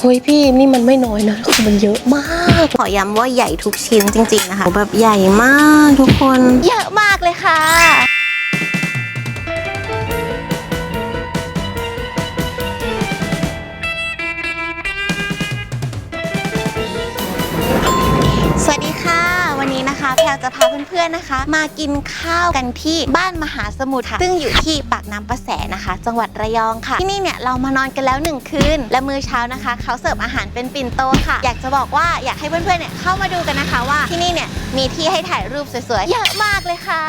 เฮ้ยพี่นี่มันไม่น้อยนะคือมันเยอะมากขอย้ำว่าใหญ่ทุกชิ้นจริง ๆ นะคะแบบใหญ่มากทุกคน เยอะมากเลยค่ะ นะคะ แพลจะพาเพื่อนๆนะคะ มากินข้าวกันที่บ้านมหาสมุทรค่ะ ซึ่งอยู่ที่ปากน้ำประแสนะคะ จังหวัดระยองค่ะ ที่นี่เนี่ยเรามานอนกันแล้วหนึ่งคืน และมื้อเช้านะคะ เขาเสิร์ฟอาหารเป็นปิ่นโตค่ะ อยากจะบอกว่าอยากให้เพื่อนๆเนี่ยเข้ามาดูกันนะคะว่าที่นี่เนี่ยมีที่ให้ถ่ายรูปสวยๆ เยอะมากเลยค่ะ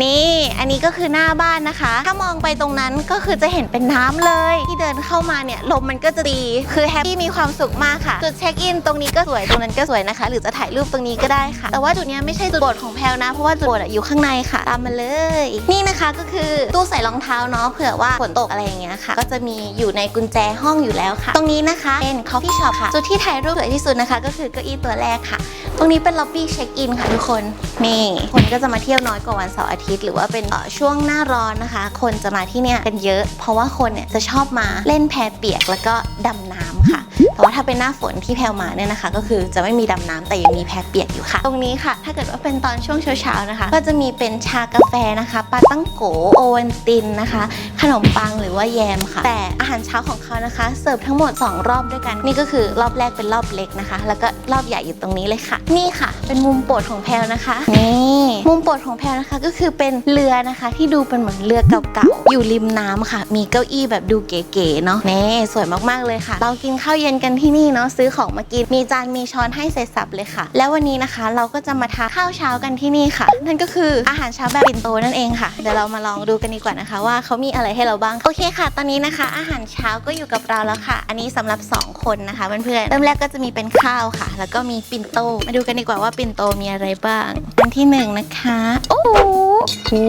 นี่ อันนี้ก็คือหน้าบ้านนะคะ ถ้ามองไปตรงนั้นก็คือจะเห็นเป็นน้ำเลย ที่เดินเข้ามาเนี่ยลมมันก็จะดี คือแฮปปี้มีความสุขมากค่ะ จุดเช็คอินตรงนี้ก็สวยตรงนั้นก็สวยนะคะ หรือจะถ่ายรูปตรงนี้ก็ได้ค่ะ แต่ว่าจุดนี้ไม่ใช่จุดโปรดของแพลวนะ เพราะว่าจุดโปรดอะอยู่ข้างในค่ะ ตามมาเลย นี่นะคะก็คือตู้ใส่รองเท้าเนาะเผื่อว่าฝนตกอะไรอย่างเงี้ยค่ะ ก็จะมีอยู่ในกุญแจห้องอยู่แล้วค่ะ ตรงนี้นะคะเป็น coffee shop ค่ะ จุดที่ถ่ายรูปสวยที่สุดนะคะ ก็คือเก้าอี้ตัวแรกค่ะ รงนี้เป็นล็อบบี้เช็คอินค่ะทุกคนนี่คนก็จะมาเที่ยวน้อยกว่าวันเสาร์อาทิตย์ หรือว่าเป็นช่วงหน้าร้อนนะคะ คนจะมาที่เนี่ยกันเยอะ เพราะว่าคนเนี่ยจะชอบมาเล่นแพเปียกแล้วก็ดำน้ำค่ะแต่ว่าถ้าเป็นหน้าฝนที่แพลมาเนี่ยนะคะ ก็คือจะไม่มีดำน้ำแต่ยังมีแพเปียกอยู่ค่ะ ตรงนี้ค่ะ ถ้าเกิดว่าเป็นตอนช่วงเช้าๆนะคะ ก็จะมีเป็นชากาแฟนะคะปาตั้งโกโอวันตินนะคะ ขนมปังหรือว่าแยมค่ะ แต่อาหารเช้าของเขานะคะ เสิร์ฟทั้งหมด 2 รอบด้วยกัน นี่ก็คือรอบแรกเป็นรอบเล็กนะคะ แล้วก็รอบใหญ่อยู่ตรงนี้เลยค่ะนี่ค่ะ เป็นมุมโปรดของแพลนะคะ นี่มุมโปรดของแพลนะคะก็คือเป็นเรือนะคะ ที่ดูเป็นเหมือนเรือเก่าๆอยู่ริมน้ำค่ะ มีเก้าอี้แบบดูเก๋ๆเนาะนี่สวยมากๆเลยค่ะ เรากินข้าวเย็นกันที่นี่เนาะซื้อของมากินมีจานมีช้อนให้เสร็จสับเลยค่ะ แล้ววันนี้นะคะเราก็จะมาทานข้าวเช้ากันที่นี่ค่ะ นั่นก็คืออาหารเช้าแบบปิ่นโตนั่นเองค่ะเดี๋ยวเรามาลองดูกันดีกว่านะคะ ว่าเขามีอะไรให้เราบ้างโอเคค่ะ ตอนนี้นะคะ อาหารเช้าก็อยู่กับเราแล้วค่ะ อันนี้สำหรับ 2 คนนะคะเพื่อนๆเริ่มแรกก็จะมีเป็นข้าวค่ะ แล้วก็มีปิ่นโตมาดูกันดีกว่าว่าปิ่นโตมีอะไรบ้างอันที่หนึ่งนะคะ โอ้โหโอ้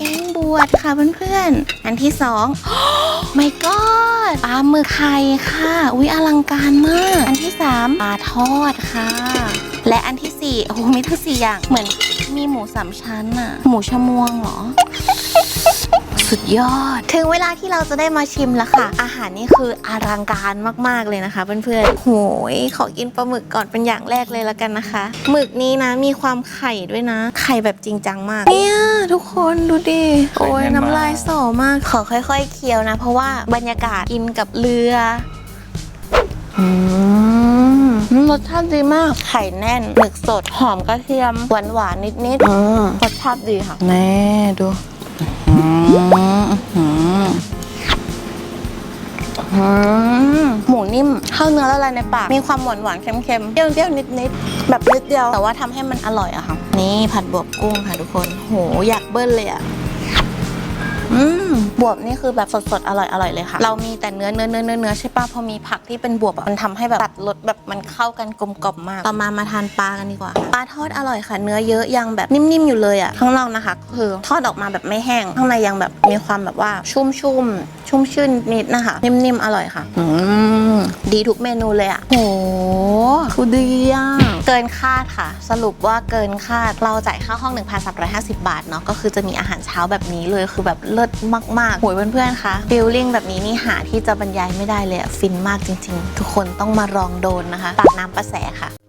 แกงบวชค่ะเพื่อนๆ อันที่สองไม่ก็ปลาหมึกไข่ค่ะ อุ๊ยอลังการมาก อันที่สามปลาทอดค่ะ และอันที่สี่โอ้โหมีทั้งสี่อย่างเหมือนมีหมูสามชั้นอะหมูชะมวงเหรอ สุดยอด ถึงเวลาที่เราจะได้มาชิมแล้วค่ะ อาหารนี่คืออลังการมาก ๆ เลยนะคะ เพื่อนๆโหยขอกินปลาหมึกก่อนเป็นอย่างแรกเลยแล้วกันนะคะ หมึกนี้นะมีความไข่ด้วยนะ ไข่แบบจริงจังมาก เนี่ยทุกคนดูดิ โอ้ยน้ำลายสอมาก ขอค่อย ๆ เคี้ยวนะ เพราะว่าบรรยากาศกินกับเรืออืมรสชาติดีมาก ไข่แน่น หมึกสด หอมกระเทียม หวานหวานๆนิดๆอืมรสชาติดีค่ะ แน่ดูอืมอืมอืม หมูนิ่มเข้าเนื้อละลายในปากมีความหวานหวานๆเค็มๆเปรี้ยวๆนิดๆแบบนิดเดียวแต่ว่าทำให้มันอร่อยอะค่ะ นี่ผัดบวบกุ้งค่ะทุกคน โหอยากเบิ้ลเลยอะ อืมบวบนี่คือแบบสดๆ อร่อยอร่อยเลยค่ะ เรามีแต่เนื้อเนื้อเนื้อเนื้อเนื้อใช่ปะพอมีผักที่เป็นบวบอะมันทำให้แบบตัดรสแบบมันเข้ากันกลมกล่อมมาก ต่อมามาทานปลากันดีกว่าปลาทอดอร่อยค่ะ เนื้อเยอะยังแบบนิ่มๆอยู่เลยอะข้างนอกนะคะก็คือทอดออกมาแบบไม่แห้งข้างในยังแบบมีความแบบว่าชุ่มชุ่มๆชุ่มชื่นนิดนะคะ นิ่มๆ อร่อยค่ะ อืมดีทุกเมนูเลยอะโหคือดีอะเกินคาดค่ะ สรุปว่าเกินคาดเราจ่ายค่าห้อง 1,350 บาทเนาะก็คือจะมีอาหารเช้าแบบนี้เลยคือแบบเลิศมากๆโหยเพื่อนๆคะฟิลลิ่งแบบนี้นี่หาที่จะบรรยายไม่ได้เลยฟินมากจริง ๆ ทุกคนต้องมาลองโดนนะคะปากน้ำประแสค่ะ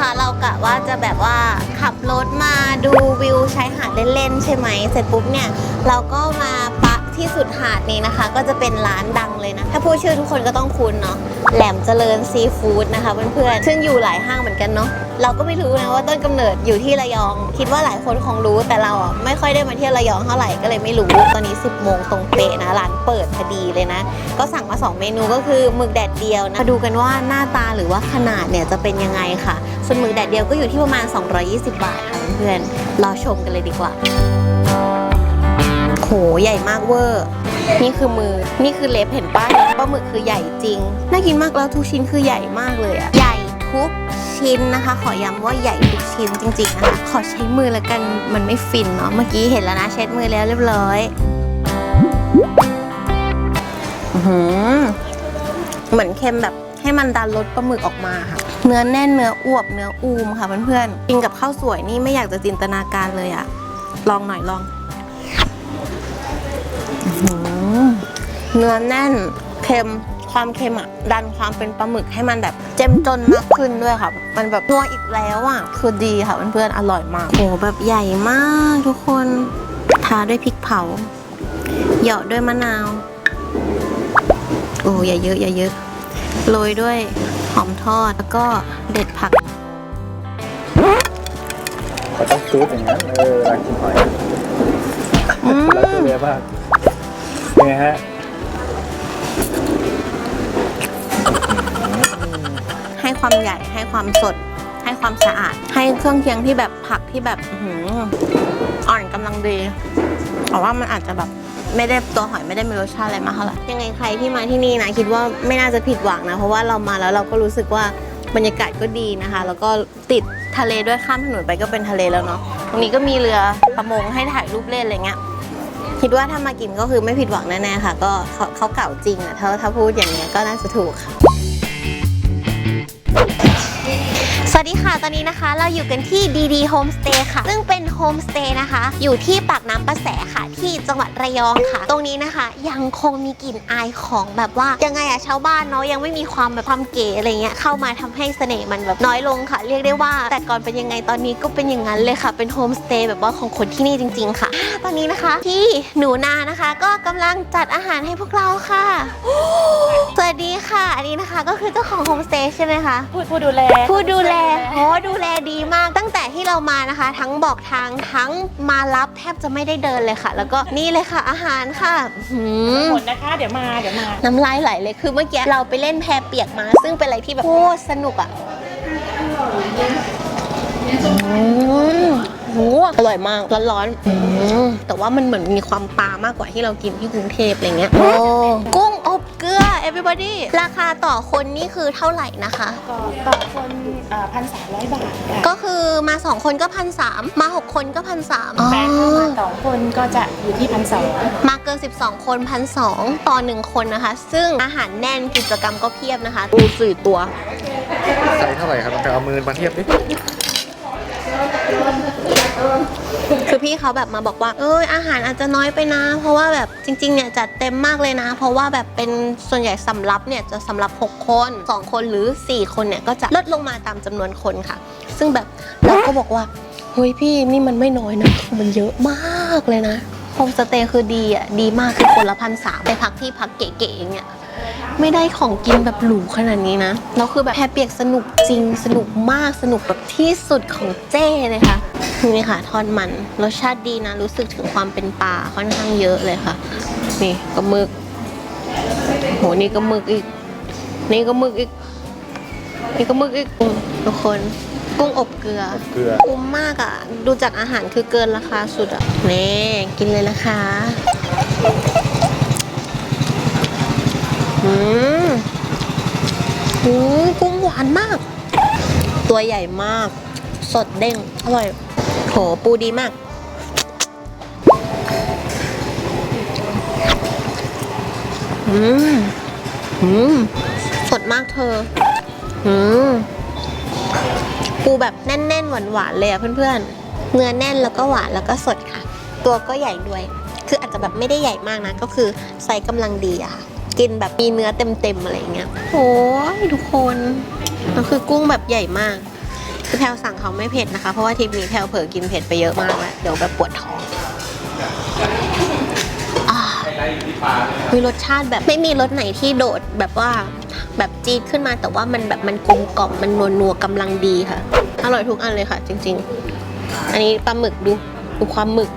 นะคะ เรากะว่าจะแบบว่าขับรถมาดูวิวชายหาดเล่นๆ ใช่ไหม เสร็จปุ๊บเนี่ย เราก็มาปะ ที่สุดหาดนี้นะคะ ก็จะเป็นร้านดังเลยนะ ถ้าพูดชื่อทุกคนก็ต้องคุ้นเนาะแหลมเจริญซีฟู้ดนะคะเพื่อนๆซึ่งอยู่หลายห้างเหมือนกันเนาะเราก็ไม่รู้นะว่าต้นกำเนิดอยู่ที่ระยอง คิดว่าหลายคนคงรู้แต่เราอะไม่ค่อยได้มาเที่ยวระยองเท่าไหร่ก็เลยไม่รู้ตอนนี้ 10โมงตรงเป๊ะนะร้านเปิดพอดีเลยนะ ก็สั่งมา 2 เมนูก็คือหมึกแดดเดียวนะมาดูกันว่าหน้าตาหรือว่าขนาดเนี่ยจะเป็นยังไงค่ะ ส่วนหมึกแดดเดียวก็อยู่ที่ประมาณ 220 บาทค่ะเพื่อนๆรอชมกันเลยดีกว่า โหใหญ่มากเวอร์ นี่คือมือ นี่คือเล็บเห็นป้าเนี่ยปลาหมึกคือใหญ่จริง น่ากินมากแล้วทุกชิ้นคือใหญ่มากเลยอะใหญ่ทุกชิ้นนะคะ ขอย้ำว่าใหญ่ทุกชิ้นจริงๆนะคะ ขอใช้มือแล้วกันมันไม่ฟินเนาะ เมื่อกี้เห็นแล้วนะเช็ดมือแล้วเรียบร้อยอื้อหือเหมือนเค็มแบบให้มันดันรสปลาหมึกออกมาค่ะ เนื้อแน่นเนื้ออวบเนื้ออูมค่ะเพื่อนๆกินกับข้าวสวยนี่ไม่อยากจะจินตนาการเลยอะลองหน่อยลองอืม เนื้อแน่น เค็ม ความเค็มอะ ดันความเป็นปลาหมึกให้มันแบบ เจ้มจนมากขึ้นด้วยค่ะ มันแบบนัวอีกแล้วอะ คือดีค่ะเพื่อนๆ อร่อยมาก โอ้แบบใหญ่มากทุกคน ทาด้วยพริกเผา เหยาะด้วยมะนาว โอ้อย่าเยอะอย่าเยอะโรยด้วยหอมทอด แล้วก็เด็ดผักเขาต้องซูดอย่างนั้นเออร้านกินหอยอืมแล้วตัวเรียบ้างเป็น ไงฮะให้ความใหญ่ให้ความสด ให้ความสะอาด ให้เครื่องเคียงที่แบบผักที่แบบอื้อหืออ่อนกำลังดีแต่ว่ามันอาจจะแบบไม่ได้ตัวหอยไม่ได้มีรสชาติอะไรมากเท่าไหร่ยังไงใครที่มาที่นี่นะคิดว่าไม่น่าจะผิดหวังนะ เพราะว่าเรามาแล้วเราก็รู้สึกว่าบรรยากาศก็ดีนะคะ แล้วก็ติดทะเลด้วยข้ามถนนไปก็เป็นทะเลแล้วเนาะตรงนี้ก็มีเรือประมงให้ถ่ายรูปเล่นอะไรเงี้ย คิดว่าถ้ามากินก็คือไม่ผิดหวังแน่ๆค่ะ ก็เขาเขาเก่าจริงอะถ้าถ้าพูดอย่างเงี้ยก็น่าจะถูกค่ะ วัสดีค่ะ ตอนนี้นะคะเราอยู่กันที่ดีดีโฮมสเตย์ค่ะ ซึ่งเป็นโฮมสเตย์นะคะ อยู่ที่ปากน้ำประแสค่ะ ที่จังหวัดระยองค่ะ ตรงนี้นะคะ ยังคงมีกลิ่นอายของแบบว่า ยังไงอะชาวบ้านเนาะยังไม่มีความแบบความเก๋อะไรเงี้ยเข้ามาทำให้เสน่ห์มันแบบน้อยลงค่ะ เรียกได้ว่า แต่ก่อนเป็นยังไงตอนนี้ก็เป็นอย่างนั้นเลยค่ะ เป็นโฮมสเตย์แบบว่าของคนที่นี่จริง ๆ ค่ะอ่าตอนนี้นะคะที่หนูนานะคะ ก็กำลังจัดอาหารให้พวกเราค่ะสวัสดีค่ะ อันนี้นะคะ ก็คือเจ้าของโฮมสเตย์ใช่ไหมคะผู้ผู้ดูแลผู้ดูแลโอ้ดูแลดีมาก ตั้งแต่ที่เรามานะคะ ทั้งบอกทางทั้งมารับแทบจะไม่ได้เดินเลยค่ะ แล้วก็นี่เลยค่ะอาหารค่ะหืม หมดนะคะ เดี๋ยวมา เดี๋ยวมา น้ำลายไหลเลย คือเมื่อกี้เราไปเล่นแพเปียกมา ซึ่งเป็นอะไรที่แบบโคตรสนุกอะอืมโหอร่อยมาก ร้อนๆอืมแต่ว่ามันเหมือนมีความปลามากกว่าที่เรากินที่กรุงเทพอะไรเงี้ย โอ้ กุ้งอบเกลือ everybody ราคาต่อคนนี่คือเท่าไหร่นะคะ ก็ต่อคนพันสามร้อยบาทค่ะก็คือมา 2 คนก็พันสามมา 6 คนก็พันสามแต่ถ้ามาสองคนก็จะอยู่ที่พันสองมาเกิน 12 คนพันสองต่อ 1 คนนะคะ ซึ่งอาหารแน่นกิจกรรมก็เพียบนะคะดูสี่ตัว ใส่เท่าไหร่ครับไปเอามือมาเทียบดิ คือพี่เขาแบบมาบอกว่า เอยอาหารอาจจะน้อยไปนะ เพราะว่าแบบจริงๆเนี่ยจัดเต็มมากเลยนะ เพราะว่าแบบเป็นส่วนใหญ่สำรับเนี่ยจะสำหรับ 6 คน 2 คนหรือ 4 คนเนี่ยก็จะลดลงมาตามจำนวนคนค่ะ ซึ่งแบบเราก็บอกว่าเฮ้ยพี่นี่มันไม่น้อยนะมันเยอะมากเลยนะโฮมสเตย์คือดีอะดีมากคือคนละพันสามไปพักที่พักเก๋ๆอย่างเงี้ย ไม่ได้ของกินแบบหรูขนาดนี้นะแล้วคือแบบแพเปียกสนุกจริงสนุกมากสนุกแบบที่สุดของเจ้เลยค่ะนี่ค่ะทอดมันรสชาติดีนะรู้สึกถึงความเป็นปลาค่อนข้างเยอะเลยค่ะ นี่ก็หมึกโหนี่ก็หมึกอีก นี่ก็หมึกอีกนี่ก็หมึกอีกอืมทุกคนกุ้งอบเกลือเกลือคุ้มมากอะ ดูจากอาหารคือเกินราคาสุดอะนี่กินเลยนะคะ อืมอืมกุ้งหวานมาก ตัวใหญ่มาก สดเด้ง อร่อย โห ปูดีมาก อืม อืม สดมากเธอ อืม ปูแบบแน่นๆ หวานๆ เลยอะเพื่อนๆ เนื้อแน่นแล้วก็หวานแล้วก็สดค่ะ ตัวก็ใหญ่ด้วย คืออาจจะแบบไม่ได้ใหญ่มากนะ ก็คือไซส์กำลังดีอะค่ะ กินแบบมีเนื้อเต็มๆอะไรอย่างเงี้ยโอ้ยทุกคนมันคือกุ้งแบบใหญ่มาก คือแพลวสั่งเขาไม่เผ็ดนะคะ เพราะว่าทริปนี้แพลวเผลอกินเผ็ดไปเยอะมากแล้วเดี๋ยวแบบปวดท้องอ่ามีรสชาติแบบไม่มีรสไหนที่โดดแบบว่าแบบจี๊ดขึ้นมาแต่ว่ามันแบบมันกลมกล่อมมันนัวนัวๆกำลังดีค่ะ อร่อยทุกอันเลยค่ะ จริง ๆ อันนี้ปลาหมึกดูดูความหมึก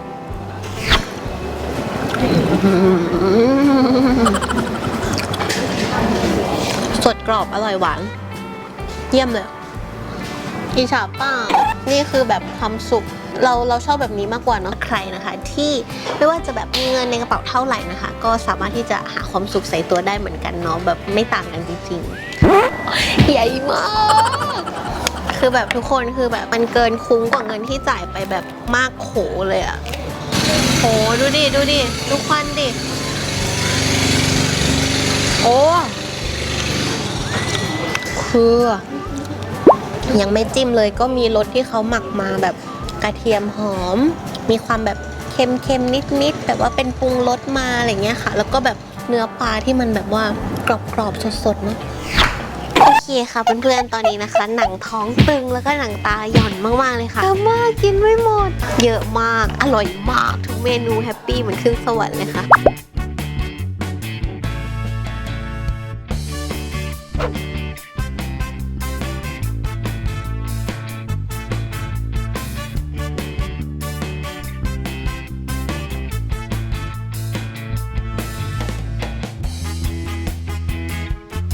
สดกรอบอร่อยหวาน เยี่ยมเลยอิจฉาป้านี่คือแบบความสุขเราเราชอบแบบนี้มากกว่าเนาะใครนะคะ ที่ไม่ว่าจะแบบมีเงินในกระเป๋าเท่าไหร่นะคะ ก็สามารถที่จะหาความสุขใส่ตัวได้เหมือนกันเนาะแบบไม่ต่างกันจริงๆใหญ่มาก คือแบบทุกคนคือแบบมันเกินคุ้มกว่าเงินที่จ่ายไปแบบมากโขเลยอะโหดูดิดูดิดูควันดิโอ้ คือ ยังไม่จิ้มเลยก็มีรสที่เขาหมักมาแบบกระเทียมหอม มีความแบบเค็มๆนิดๆแต่ว่าเป็นปรุงรสมาอะไรเงี้ยค่ะ แล้วก็แบบเนื้อปลาที่มันแบบว่ากรอบๆสดๆเนาะโอเคค่ะเพื่อนๆ ตอนนี้นะคะ หนังท้องตึงแล้วก็หนังตาหย่อนมากๆเลยค่ะเยอะมากกินไม่หมด เยอะมากอร่อยมากทุกเมนูแฮปปี้เหมือนขึ้นสวรรค์เลยค่ะ